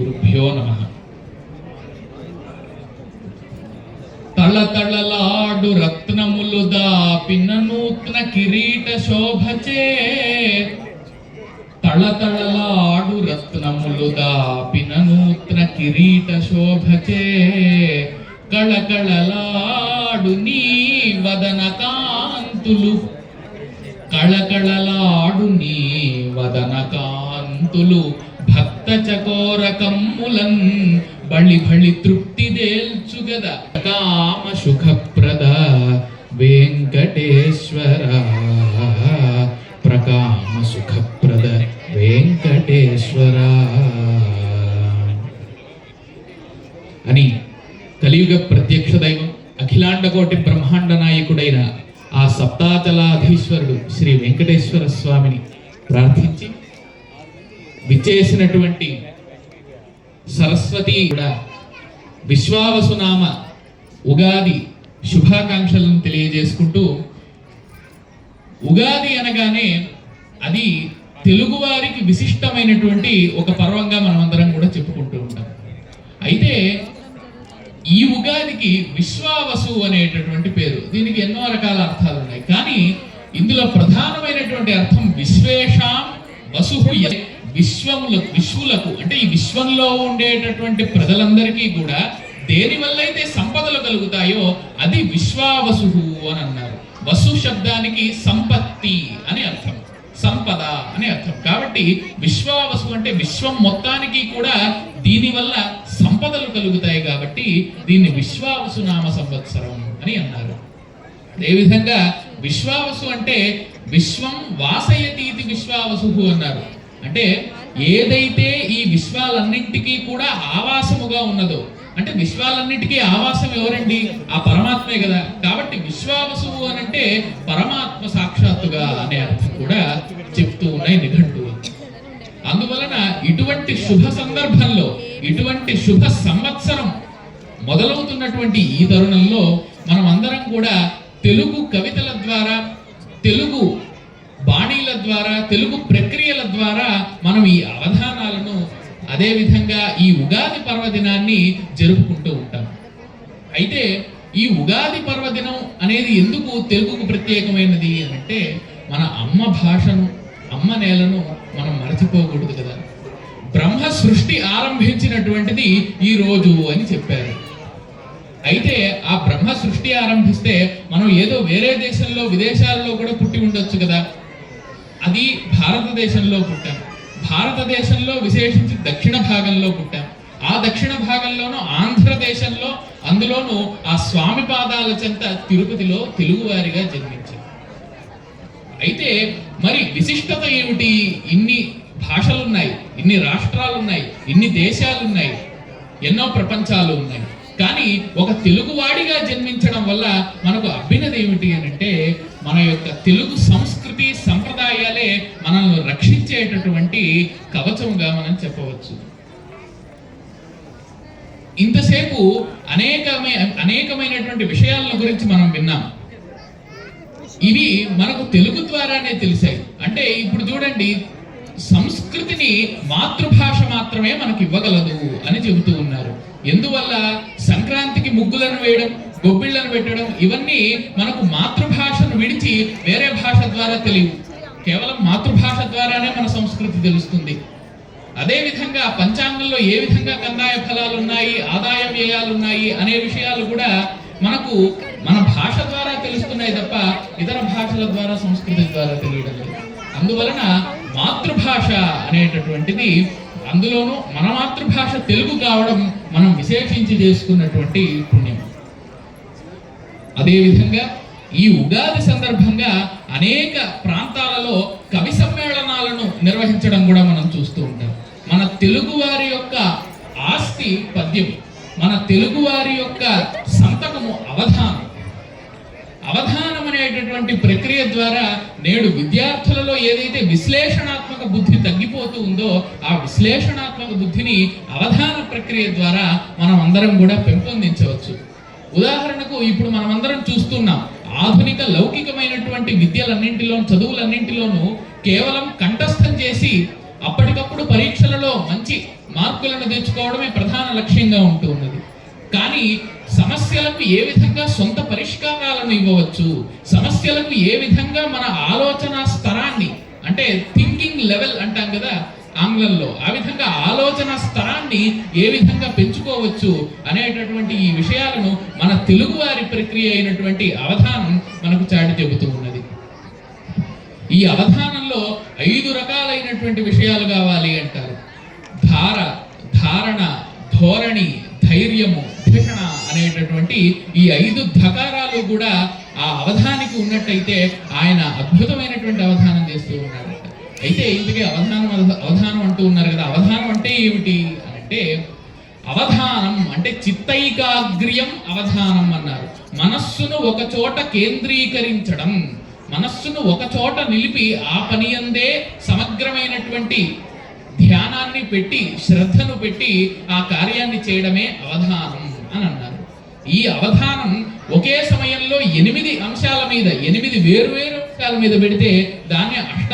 గురుభ్యో నమ. తళతళలాడు రత్నములు దాపిన నూత్న కిరీట శోభచే తళతళలాడు రత్నములు దాపిన నూత్న కిరీట శోభచే కళకళలాడు నీ వదన కాంతులు. కళకళలాడు నీ వదన కాంతులు. భక్త చకోర కమ్ములన్ బళి బళి తృప్తి దేల్చుగద కామ సుఖప్రద వెంకటేశ్వర. ప్రకామ సుఖప్రద వెంకటేశ్వర. అని కలియుగ ప్రత్యక్ష దైవం అఖిలాండకోటి బ్రహ్మాండ నాయకుడైన ఆ సప్తాచలాధీశ్వరుడు శ్రీ వెంకటేశ్వర స్వామిని ప్రార్థించి విచ్చేసినటువంటి సరస్వతి కూడా విశ్వావసునామ ఉగాది శుభాకాంక్షలను తెలియజేసుకుంటూ ఉగాది అనగానే అది తెలుగువారికి విశిష్టమైనటువంటి ఒక పర్వంగా మనమందరం కూడా చెప్పుకుంటూ ఉంటాం. అయితే ఈ ఉగాదికి విశ్వావసు అనేటటువంటి పేరు దీనికి ఎన్నో రకాల అర్థాలు ఉన్నాయి. కానీ ఇందులో ప్రధానమైనటువంటి అర్థం విశ్వేషాం వసు విశ్వములకు విశ్వులకు అంటే ఈ విశ్వంలో ఉండేటటువంటి ప్రజలందరికీ కూడా దేని వల్ల అయితే సంపదలు కలుగుతాయో అది విశ్వావసు అని అన్నారు. వసు శబ్దానికి సంపత్తి అని అర్థం. సంపద అని అర్థం. కాబట్టి విశ్వావసు అంటే విశ్వం మొత్తానికి కూడా దీని వల్ల సంపదలు కలుగుతాయి కాబట్టి దీన్ని విశ్వావసు నామ సంవత్సరం అని అన్నారు. అదేవిధంగా విశ్వావసు అంటే విశ్వం వాసయతీతి విశ్వావసు అన్నారు. అంటే ఏదైతే ఈ విశ్వాలన్నింటికీ కూడా ఆవాసముగా ఉన్నదో అంటే విశ్వాలన్నిటికీ ఆవాసం ఎవరండి? ఆ పరమాత్మే కదా. కాబట్టి విశ్వావసువు అని అంటే పరమాత్మ సాక్షాత్తుగా అనే అర్థం కూడా చెప్తూ ఉన్నాయి నిఘంటు అందువలన ఇటువంటి శుభ సందర్భంలో ఇటువంటి శుభ సంవత్సరం మొదలవుతున్నటువంటి ఈ తరుణంలో మనం అందరం కూడా తెలుగు కవితల ద్వారా తెలుగు బాణీల ద్వారా తెలుగు ద్వారా మనం ఈ అవధానాలను అదేవిధంగా ఈ ఉగాది పర్వదినాన్ని జరుపుకుంటూ ఉంటాం. అయితే ఈ ఉగాది పర్వదినం అనేది ఎందుకు తెలుగుకు ప్రత్యేకమైనది అంటే మన అమ్మ భాషను అమ్మ నేలను మనం మరచిపోకూడదు కదా. బ్రహ్మ సృష్టి ఆరంభించినటువంటిది ఈ రోజు అని చెప్పారు. అయితే ఆ బ్రహ్మ సృష్టి ఆరంభిస్తే మనం ఏదో వేరే దేశంలో విదేశాల్లో కూడా పుట్టి ఉండొచ్చు కదా. అది భారతదేశంలో పుట్టాం. భారతదేశంలో విశేషించి దక్షిణ భాగంలో పుట్టాం. ఆ దక్షిణ భాగంలోనూ ఆంధ్రదేశంలో అందులోనూ ఆ స్వామి పాదాల చెంత తిరుపతిలో తెలుగువారిగా జన్మించాం అయితే మరి విశిష్టత ఏమిటి? ఇన్ని భాషలు ఉన్నాయి ఇన్ని రాష్ట్రాలున్నాయి ఇన్ని దేశాలున్నాయి ఎన్నో ప్రపంచాలు ఉన్నాయి. కానీ ఒక తెలుగువాడిగా జన్మించడం వల్ల మనకు అభినది ఏమిటి అని అంటే మన యొక్క తెలుగు సంస్కృతి సంప్రదాయాలే మనల్ని రక్షించేటటువంటి కవచంగా మనం చెప్పవచ్చు. ఇంతసేపు అనేకమే అనేకమైనటువంటి విషయాల గురించి మనం విన్నాం. ఇవి మనకు తెలుగు ద్వారానే తెలిసాయి. అంటే ఇప్పుడు చూడండి సంస్కృతిని మాతృభాష మాత్రమే మనకి ఇవ్వగలదు అని చెబుతూ ఉన్నారు. ఎందువల్ల? సంక్రాంతికి ముగ్గులను వేయడం గొబ్బిళ్ళను పెట్టడం ఇవన్నీ మనకు మాతృభాషను విడిచి వేరే భాష ద్వారా తెలియవు. కేవలం మాతృభాష ద్వారానే మన సంస్కృతి తెలుస్తుంది. అదే విధంగా పంచాంగంలో ఏ విధంగా కందాయ ఫలాలు ఉన్నాయి ఆదాయ వ్యయాలు ఉన్నాయి అనే విషయాలు కూడా మనకు మన భాష ద్వారా తెలుస్తున్నాయి తప్ప ఇతర భాషల ద్వారా సంస్కృతి ద్వారా తెలియడం లేదు. అందువలన మాతృభాష అనేటటువంటిది అందులోనూ మన మాతృభాష తెలుగు కావడం మనం విశేషించి చేసుకున్నటువంటి పుణ్యం. అదేవిధంగా ఈ ఉగాది సందర్భంగా అనేక ప్రాంతాలలో కవి సమ్మేళనాలను నిర్వహించడం కూడా మనం చూస్తూ ఉంటాం. మన తెలుగు వారి యొక్క ఆస్తి పద్యం మన తెలుగు వారి యొక్క సంతకము అవధానం. అవధానం అనేటటువంటి ప్రక్రియ ద్వారా నేడు విద్యార్థులలో ఏదైతే విశ్లేషణాత్మక బుద్ధి తగ్గిపోతూ ఉందో ఆ విశ్లేషణాత్మక బుద్ధిని అవధాన ప్రక్రియ ద్వారా మనం అందరం కూడా పెంపొందించవచ్చు. ఉదాహరణకు ఇప్పుడు మనం అందరం చూస్తున్నాం ఆధునిక లౌకికమైనటువంటి విద్యలన్నింటిలో చదువులన్నింటిలోనూ కేవలం కంఠస్థం చేసి అప్పటికప్పుడు పరీక్షలలో మంచి మార్కులను తెచ్చుకోవడమే ప్రధాన లక్ష్యంగా ఉంటూ ఉన్నది. కానీ సమస్యలకు ఏ విధంగా సొంత పరిష్కారాలను ఇవ్వవచ్చు? సమస్యలకు ఏ విధంగా మన ఆలోచన స్థరాన్ని అంటే థింకింగ్ లెవెల్ అంటాం కదా ఆంగ్లంలో ఆ విధంగా ఆలోచన స్థలాన్ని ఏ విధంగా పెంచుకోవచ్చు అనేటటువంటి ఈ విషయాలను మన తెలుగువారి ప్రక్రియ అయినటువంటి అవధానం మనకు చాటి చెబుతూ ఉన్నది. ఈ అవధానంలో ఐదు రకాలైనటువంటి విషయాలు కావాలి అంటారు. ధార ధారణ ధోరణి ధైర్యము ధిషణ అనేటటువంటి ఈ ఐదు ధకారాలు కూడా ఆ అవధానికి ఉన్నట్టయితే ఆయన అద్భుతమైనటువంటి అవధానం చేస్తూ ఉన్నాడు అయితే ఇందుకే అవధానం అవధానం అంటూ ఉన్నారు కదా. అవధానం అంటే ఏమిటి? అంటే అవధానం అంటే చిత్తైకాగ్ర్యం అవధానం అన్నారు. మనస్సును ఒక చోట కేంద్రీకరించడం మనస్సును ఒక చోట నిలిపి ఆ పని అందే సమగ్రమైనటువంటి ధ్యానాన్ని పెట్టి శ్రద్ధను పెట్టి ఆ కార్యాన్ని చేయడమే అవధానం అని అన్నారు. ఈ అవధానం ఒకే సమయంలో ఎనిమిది అంశాల మీద ఎనిమిది వేరువేరు అంశాల మీద పెడితే దాన్ని అష్ట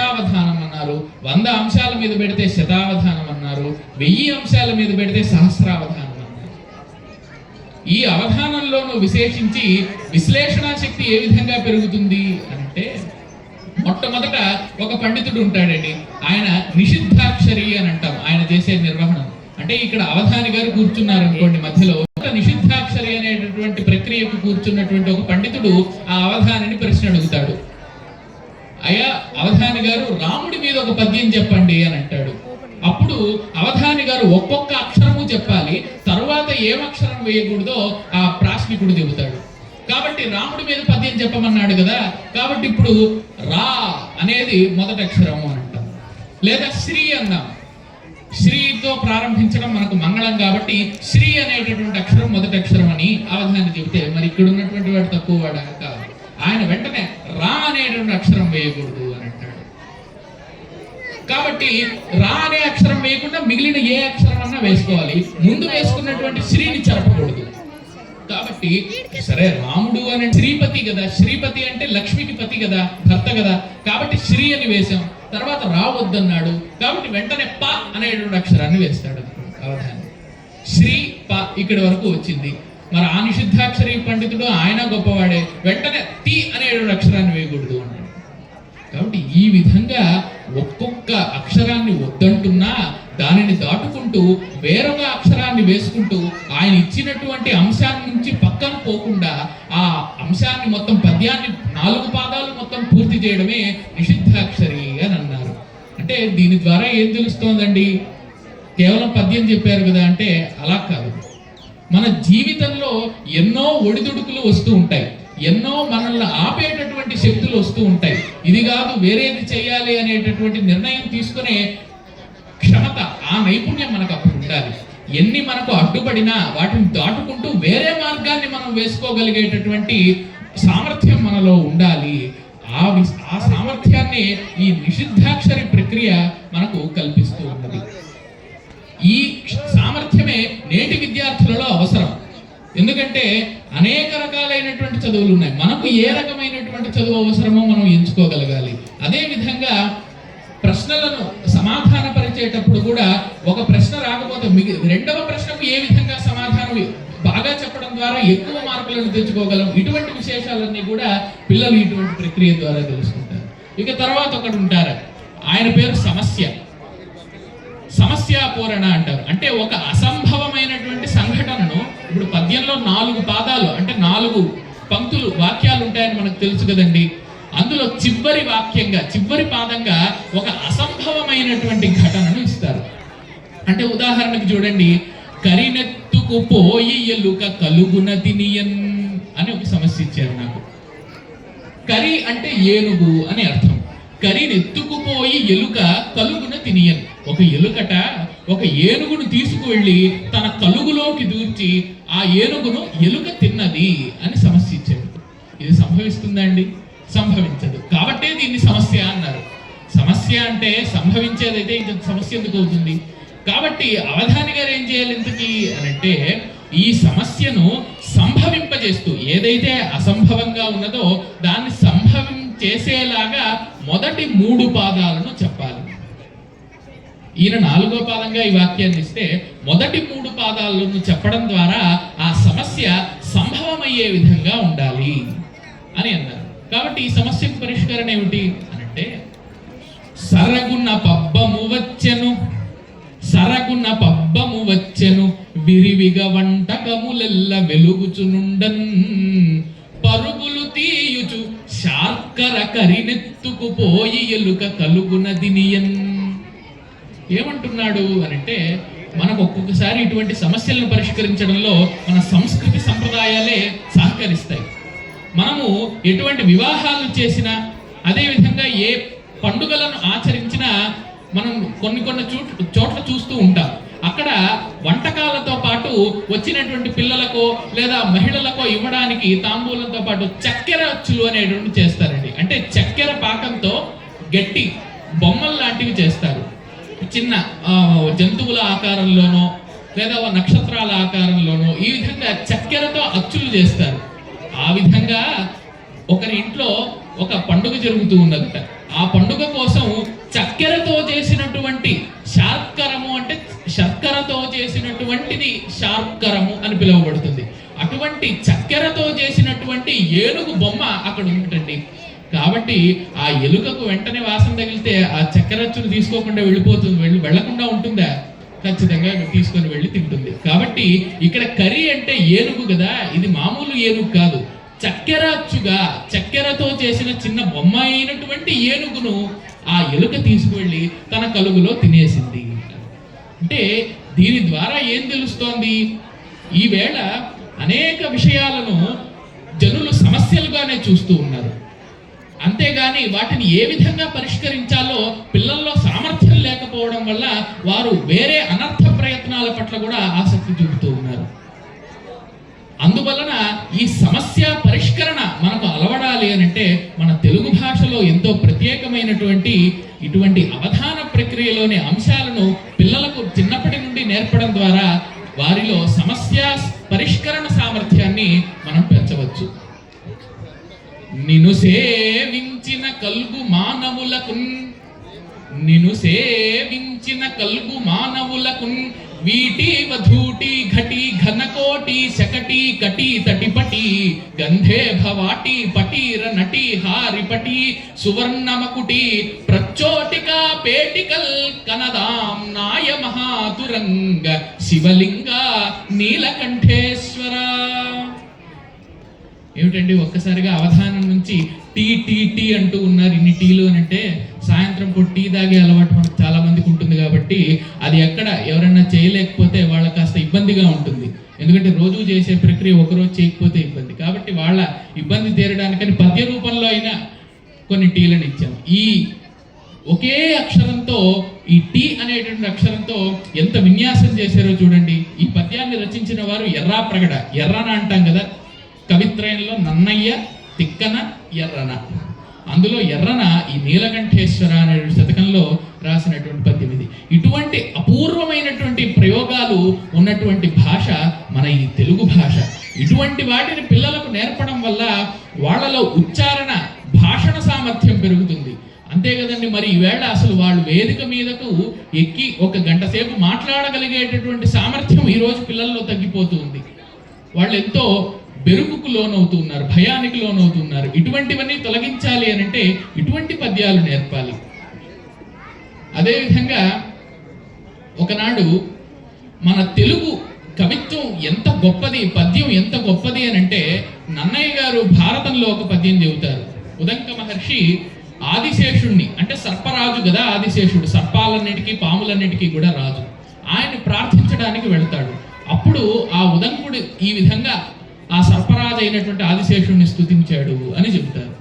వంద అంశాల మీద పెడితే శతావధానం అన్నారు వెయ్యి అంశాల మీద పెడితే సహస్రావధానం అన్నారు. ఈ అవధానంలోనూ విశేషించి విశ్లేషణ శక్తి ఏ విధంగా పెరుగుతుంది అంటే మొట్టమొదట ఒక పండితుడు ఉంటాడండి. ఆయన నిషిద్ధాక్షరి అని అంటాం ఆయన చేసే నిర్వహణ. అంటే ఇక్కడ అవధాని గారు కూర్చున్నారు అనుకోండి మధ్యలో నిషిద్ధాక్షరి అనేటటువంటి ప్రక్రియకు కూర్చున్నటువంటి ఒక పండితుడు ఆ అవధానిని ప్రశ్న అడుగుతాడు. అయ్యా అవధాని గారు రాముడి మీద ఒక పద్యం చెప్పండి అని అంటాడు. అప్పుడు అవధాని గారు ఒక్కొక్క అక్షరము చెప్పాలి తర్వాత ఏం అక్షరం వేయకూడదో ఆ ప్రాశ్నికుడు చెబుతాడు. కాబట్టి రాముడి మీద పద్యం చెప్పమన్నాడు కదా కాబట్టి ఇప్పుడు రా అనేది మొదటి అక్షరము అని అంటాం. లేదా శ్రీ అన్నాం. శ్రీతో ప్రారంభించడం మనకు మంగళం కాబట్టి శ్రీ అనేటటువంటి అక్షరం మొదటి అక్షరం అని అవధాని చెబితే మరి ఇక్కడ ఉన్నటువంటి వాడు తక్కువ వాడా? కాదు. ఆయన వెంటనే రా అనేటువంటి అక్షరం వేయకూడదు అని అంటాడు. కాబట్టి రా అనే అక్షరం వేయకుండా మిగిలిన ఏ అక్షరం అన్నా వేసుకోవాలి. ముందు వేసుకున్నటువంటి శ్రీని చెరపకూడదు కాబట్టి సరే రాముడు అనే శ్రీపతి కదా. శ్రీపతి అంటే లక్ష్మికి పతి కదా భర్త కదా. కాబట్టి శ్రీ అని వేశాం. తర్వాత రావద్దన్నాడు కాబట్టి వెంటనే ప అనేటువంటి అక్షరాన్ని వేస్తాడు. అవధాని. శ్రీ ప ఇక్కడి వరకు వచ్చింది. మరి ఆ నిషిద్ధాక్షరి పండితుడు ఆయన గొప్పవాడే. వెంటనే తి అనే అక్షరాన్ని వేయకూడదు అన్నాడు. కాబట్టి ఈ విధంగా ఒక్కొక్క అక్షరాన్ని వద్దంటున్నా దానిని దాటుకుంటూ వేరొక అక్షరాన్ని వేసుకుంటూ ఆయన ఇచ్చినటువంటి అంశాన్ని నుంచి పక్కన పోకుండా ఆ అంశాన్ని మొత్తం పద్యాన్ని నాలుగు పాదాలు మొత్తం పూర్తి చేయడమే నిషిద్ధాక్షరి అని అన్నారు. అంటే దీని ద్వారా ఏం తెలుస్తోందండి? కేవలం పద్యం చెప్పారు కదా అంటే అలా కాదు. మన జీవితంలో ఎన్నో ఒడిదుడుకులు వస్తూ ఉంటాయి. ఎన్నో మనల్ని ఆపేటటువంటి శక్తులు వస్తూ ఉంటాయి. ఇది కాదు వేరేది చేయాలి అనేటటువంటి నిర్ణయం తీసుకునే క్షమత ఆ నైపుణ్యం మనకు అప్పుడు ఉండాలి. ఎన్ని మనకు అడ్డుపడినా వాటిని దాటుకుంటూ వేరే మార్గాన్ని మనం వేసుకోగలిగేటటువంటి సామర్థ్యం మనలో ఉండాలి. ఆ వి- ఆ సామర్థ్యాన్ని ఈ నిషిద్ధాక్షరి ప్రక్రియ మనకు కల్పిస్తూ ఉన్నది. ఈ సామర్థ్యమే నేటి విద్యార్థులలో అవసరం. ఎందుకంటే అనేక రకాలైనటువంటి చదువులు ఉన్నాయి. మనకు ఏ రకమైనటువంటి చదువు అవసరమో మనం ఎంచుకోగలగాలి. అదేవిధంగా ప్రశ్నలను ప్రశ్నలను సమాధానపరిచేటప్పుడు కూడా ఒక ప్రశ్న రాకపోతే మిగి రెండవ ప్రశ్నకు ఏ విధంగా సమాధానం బాగా చెప్పడం ద్వారా ఎక్కువ మార్కులను తెచ్చుకోగలం? ఇటువంటి విశేషాలన్నీ కూడా పిల్లలు ఇటువంటి ప్రక్రియ ద్వారా తెలుసుకుంటారు. ఇక తర్వాత ఒకటి ఉంటారు. ఆయన పేరు సమస్య. సమస్యాపూరణ అంటారు. అంటే ఒక అసంభవమైనటువంటి సంఘటనను ఇప్పుడు పద్యంలో నాలుగు పాదాలు అంటే నాలుగు పంక్తులు వాక్యాలు ఉంటాయని మనకు తెలుసు కదండి. అందులో చివరి వాక్యంగా చివరి పాదంగా ఒక అసంభవమైనటువంటి ఘటనను ఇస్తారు. అంటే ఉదాహరణకు చూడండి కరినెత్తుకు పోయి ఎలుక కలుగున తినియన్ అని ఒక సమస్య ఇచ్చారు నాకు. కరి అంటే ఏనుగు అని అర్థం. కరినెత్తుకుపోయి ఎలుక కలుగున తినియన్ ఒక ఎలుకట ఒక ఏనుగును తీసుకువెళ్ళి తన కలుగులోకి దూర్చి ఆ ఏనుగును ఎలుక తిన్నది అని సమస్య ఇది సంభవిస్తుందండి సంభవించదు. కాబట్టే దీన్ని సమస్య అన్నారు. సమస్య అంటే సంభవించేదైతే ఇది సమస్య ఎందుకు అవుతుంది? కాబట్టి అవధాని గారు ఏం చేయాలి ఇంతకీ అని అంటే ఈ సమస్యను సంభవింపజేస్తూ ఏదైతే అసంభవంగా ఉన్నదో దాన్ని సంభవం చేసేలాగా మొదటి మూడు పాదాలను చెప్పాలి. ఈయన నాలుగో పాదంగా ఈ వాక్యాన్ని ఇస్తే మొదటి మూడు పాదాలను చెప్పడం ద్వారా ఆ సమస్య సంభవమయ్యే విధంగా ఉండాలి అని అన్నారు. కాబట్టి ఈ సమస్యకు పరిష్కారం ఏమిటి అంటే సరగున్న పబ్బము వచ్చెను సరగున్న పబ్బము వచ్చెను విరివిగా వంటకములెల్ల వెలుగుచునుండన్ పరుగులు తీయుచు శార్కర కరినెత్తుకు పోయి ఎలుక కలుగునదినియన్ ఏమంటున్నాడు అని అంటే మనకు ఒక్కొక్కసారి ఇటువంటి సమస్యలను పరిష్కరించడంలో మన సంస్కృతి సంప్రదాయాలే సహకరిస్తాయి. మనము ఎటువంటి వివాహాలు చేసినా అదేవిధంగా ఏ పండుగలను ఆచరించినా మనం కొన్ని కొన్ని చోట్ చోట్ల చూస్తూ ఉంటాం. అక్కడ వంటకాలతో పాటు వచ్చినటువంటి పిల్లలకు లేదా మహిళలకో ఇవ్వడానికి తాంబూలంతో పాటు చక్కెర అచ్చులు అనేటువంటి చేస్తారండి. అంటే చక్కెర పాకంతో గట్టి బొమ్మలు లాంటివి చేస్తారు. చిన్న జంతువుల ఆకారంలోనో లేదా నక్షత్రాల ఆకారంలోనో ఈ విధంగా చక్కెరతో అచ్చులు చేస్తారు. ఆ విధంగా ఒకరి ఇంట్లో ఒక పండుగ జరుగుతూ ఉన్నదట. ఆ పండుగ కోసం చక్కెరతో చేసినటువంటి శార్కరము అంటే శర్కరతో చేసినటువంటిది శార్కరము అని పిలువబడుతుంది. అటువంటి చక్కెరతో చేసినటువంటి ఏనుగు బొమ్మ అక్కడ ఉంటుందండి. కాబట్టి ఆ ఎలుకకు వెంటనే వాసన తగిలితే ఆ చక్కెరచ్చును తీసుకోకుండా వెళ్ళిపోతుంది వెళ్ళి వెళ్ళకుండా ఉంటుందా? ఖచ్చితంగా తీసుకొని వెళ్ళి తింటుంది. కాబట్టి ఇక్కడ కర్రీ అంటే ఏనుగు కదా ఇది మామూలు ఏనుగు కాదు. చక్కెర అచ్చుగా చక్కెరతో చేసిన చిన్న బొమ్మ అయినటువంటి ఏనుగును ఆ ఎలుక తీసుకువెళ్ళి తన కలుగులో తినేసింది. అంటే దీని ద్వారా ఏం తెలుస్తోంది? ఈవేళ అనేక విషయాలను జనులు సమస్యలుగానే చూస్తూ ఉన్నారు. అంతేగాని వాటిని ఏ విధంగా పరిష్కరించాలో పిల్లల్లో సామర్థ్యం లేకపోవడం వల్ల వారు వేరే అనర్థ ప్రయత్నాల పట్ల కూడా ఆసక్తి చూపుతూ ఉన్నారు. అందువలన ఈ సమస్య పరిష్కరణ మనకు అలవడాలి అని అంటే మన తెలుగు భాషలో ఎంతో ప్రత్యేకమైనటువంటి ఇటువంటి అవధాన ప్రక్రియలోని అంశాలను పిల్లలకు చిన్నప్పటి నుండి నేర్పడం ద్వారా వారిలో సమస్య పరిష్కరణ సామర్థ్యాన్ని మనం పెంచవచ్చు. నిను సే కల్గు మానవులకు నిను సేవించిన కల్గు మానవులకు వీటి వధూటి ఘటి ఘనకోటి శకటి కటి తటిపటి గంధే భవాటి పటీర నటి హారిపటి సువర్ణమకుటి ప్రచోటిక పేటికల్ కనదాం నాయ మహాతురంగ శివలింగ నీలకంఠేశ్వర. ఏమిటండి ఒక్కసారిగా అవధానం? నుంచి టీ టీ టీ అంటూ ఉన్నారు. ఇన్ని టీలు అని అంటే సాయంత్రం పూట టీ తాగే అలవాటు మనకు చాలా మందికి ఉంటుంది కాబట్టి అది ఎక్కడ ఎవరైనా చేయలేకపోతే వాళ్ళకి కాస్త ఇబ్బందిగా ఉంటుంది. ఎందుకంటే రోజు చేసే ప్రక్రియ ఒకరోజు చేయకపోతే ఇబ్బంది. కాబట్టి వాళ్ళ ఇబ్బంది తీరడానికని పద్య రూపంలో అయినా కొన్ని టీలను ఇచ్చాం. ఈ ఒకే అక్షరంతో ఈ టీ అనేటువంటి అక్షరంతో ఎంత విన్యాసం చేశారో చూడండి. ఈ పద్యాన్ని రచించిన వారు ఎర్రా ప్రగడ ఎర్రన అంటాం కదా. కవిత్రయంలో నన్నయ్య తిక్కన ఎర్రన. అందులో ఎర్రన ఈ నీలకంఠేశ్వర అనే శతకంలో రాసినటువంటి పద్యమిది ఇటువంటి అపూర్వమైనటువంటి ప్రయోగాలు ఉన్నటువంటి భాష మన ఈ తెలుగు భాష. ఇటువంటి వాటిని పిల్లలకు నేర్పడం వల్ల వాళ్ళలో ఉచ్చారణ భాషణ సామర్థ్యం పెరుగుతుంది. అంతే కదండి మరి ఈవేళ అసలు వాళ్ళు వేదిక మీదకు ఎక్కి ఒక గంట సేపు మాట్లాడగలిగేటటువంటి సామర్థ్యం ఈరోజు పిల్లల్లో తగ్గిపోతుంది. వాళ్ళు ఎంతో బెరుకుకు లోనవుతున్నారు భయానికి లోనవుతున్నారు. ఇటువంటివన్నీ తొలగించాలి అని అంటే ఇటువంటి పద్యాలు నేర్పాలి. అదేవిధంగా ఒకనాడు మన తెలుగు కవిత్వం ఎంత గొప్పది పద్యం ఎంత గొప్పది అని అంటే నన్నయ్య గారు భారతంలో ఒక పద్యం చెబుతారు. ఉదంక మహర్షి ఆదిశేషుణ్ణి అంటే సర్పరాజు కదా ఆదిశేషుడు సర్పాలన్నిటికీ పాములన్నిటికీ కూడా రాజు. ఆయన ప్రార్థించడానికి వెళ్తాడు. అప్పుడు ఆ ఉదంకుడు ఈ విధంగా ఆ సర్పరాజు అయినటువంటి ఆదిశేషుణ్ణి స్థుతించాడు అని చెబుతారు.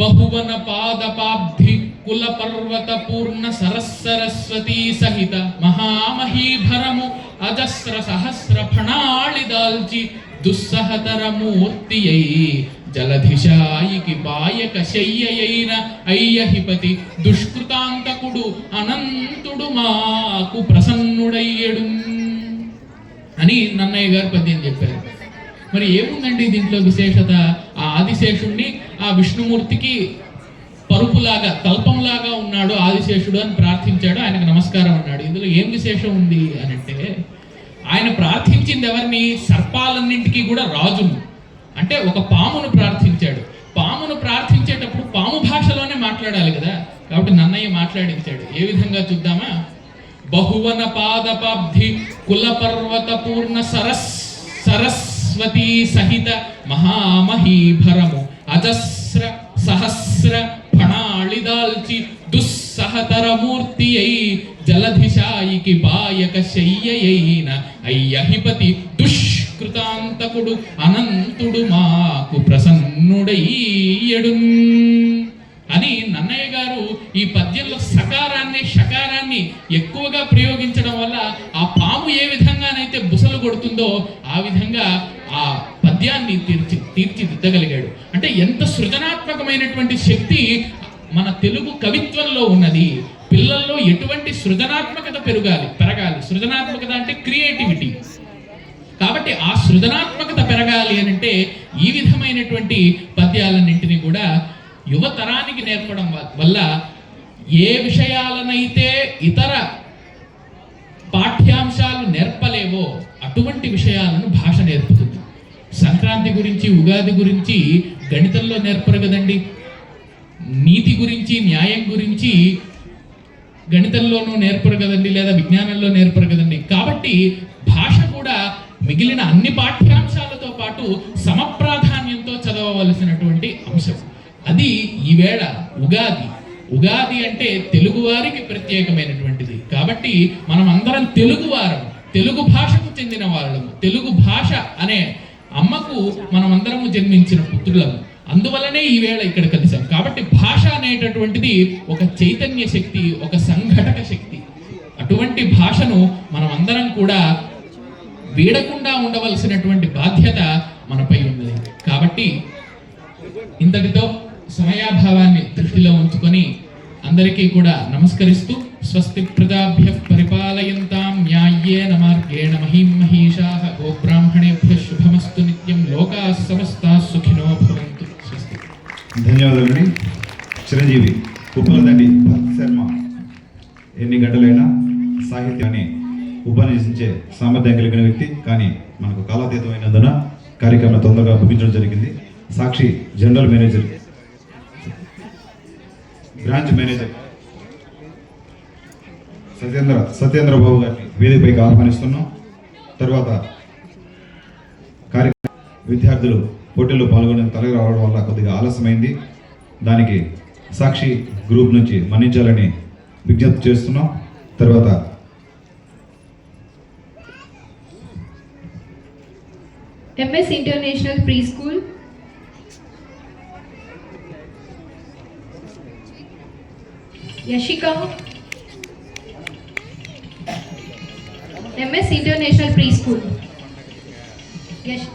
బహువన పాదపాబ్ధి కుల పర్వత పూర్ణ సరస్సరస్వతీ సహిత మహామహీభరము అజస్ర సహస్ర ఫణాళి దాల్చి దుస్సహతర మూర్తి అయి జలధిశాయికి పాయక శయ్యయైన అయ్యహిపతి దుష్కృతాంతకుడు అనంతుడు మాకు ప్రసన్నుడయ్యడు అని నన్నయ్య గారు పద్యం చెప్పారు. మరి ఏముందండి దీంట్లో విశేషత? ఆ ఆదిశేషుణ్ణి ఆ విష్ణుమూర్తికి పరుపులాగా తల్పంలాగా ఉన్నాడు ఆదిశేషుడు అని ప్రార్థించాడు. ఆయనకు నమస్కారం అన్నాడు. ఇందులో ఏం విశేషం ఉంది అని అంటే ఆయన ప్రార్థించింది ఎవరిని? సర్పాలన్నింటికీ కూడా రాజును. అంటే ఒక పామును ప్రార్థించాడు. పామును ప్రార్థించేటప్పుడు పాము భాషలోనే మాట్లాడాలి కదా. కాబట్టి నన్నయ్య మాట్లాడించాడు. ఏ విధంగా చూద్దామా? బహువన పాదపాబ్ధి కుల పర్వత పూర్ణ సరస్ సరస్వతీ సహిత మహామహీభరము అజస్ర సహస్ర ఫణాళిదాల్చి దుస్సహతరమూర్తియై అయి జలధిశాయికి బాయక శయ్యయైన అయ్యహిపతి దుష్కృతాంతకుడు అనంతుడు మాకు ప్రసన్నుడయ్యడు అని నన్నయ్య గారు ఈ పద్యంలో సకారాన్ని షకారాన్ని ఎక్కువగా ప్రయోగ పద్యాన్ని తీర్చి తీర్చిదిద్దగలిగాడు. అంటే ఎంత సృజనాత్మకమైనటువంటి శక్తి మన తెలుగు కవిత్వంలో ఉన్నది. పిల్లల్లో ఎటువంటి సృజనాత్మకత పెరగాలి పెరగాలి. సృజనాత్మకత అంటే క్రియేటివిటీ. కాబట్టి ఆ సృజనాత్మకత పెరగాలి అని అంటే ఈ విధమైనటువంటి పద్యాలన్నింటినీ కూడా యువతరానికి నేర్పడం వల్ల ఏ విషయాలనైతే ఇతర పాఠ్యాంశాలు నేర్పలేవో అటువంటి విషయాలను సంక్రాంతి గురించి ఉగాది గురించి గణితంలో నేర్పరు కదండి. నీతి గురించి న్యాయం గురించి గణితంలోనూ నేర్పరు కదండి లేదా విజ్ఞానంలో నేర్పరు కదండి. కాబట్టి భాష కూడా మిగిలిన అన్ని పాఠ్యాంశాలతో పాటు సమప్రాధాన్యంతో చదవవలసినటువంటి అంశం. అది ఈవేళ ఉగాది. ఉగాది అంటే తెలుగువారికి ప్రత్యేకమైనటువంటిది. కాబట్టి మనం అందరం తెలుగువారం తెలుగు భాషకు చెందిన వాళ్ళము. తెలుగు భాష అనే అమ్మకు మనం జన్మించిన పుత్రులం. అందువలనే ఈ వేళ ఇక్కడ కలిసాం కాబట్టి భాష అనేటటువంటిది ఒక చైతన్య శక్తి ఒక సంఘటక శక్తి. అటువంటి భాషను మనం అందరం కూడా వీడకుండా ఉండవలసినటువంటి బాధ్యత మనపై ఉన్నది. కాబట్టి ఇంతటితో సమయాభావాన్ని దృష్టిలో ఉంచుకొని అందరికీ కూడా నమస్కరిస్తూ స్వస్తి ప్రజాభ్య పరిపాలయంతాం న్యాయేన మార్గేణ మహిం మహిషా గోబ్రాహ్మణేభ్య ధన్యవాదాలండి. చిరంజీవి ఉప్పలదండి శర్మ. ఎన్ని గంటలైనా సాహిత్యాన్ని ఉపన్యసించే సామర్థ్యం కలిగిన వ్యక్తి కానీ మనకు కాలాతీతమైనందున కార్యక్రమం తొందరగా ముగించడం జరిగింది. Sakshi general manager. Branch manager. Satyendra Satyendra Babu గారిని వేదికపైకి ఆహ్వానిస్తున్నాం. తర్వాత కార్యక్రమ విద్యార్థులు పోటీల్లో పాల్గొని తరగతి రావడం వల్ల కొద్దిగా ఆలస్యమైంది. దానికి సాక్షి గ్రూప్ నుంచి మన్నించాలని విజ్ఞప్తి చేస్తున్నాం. తర్వాత MS international preschool. Yashika. MS international preschool. Yash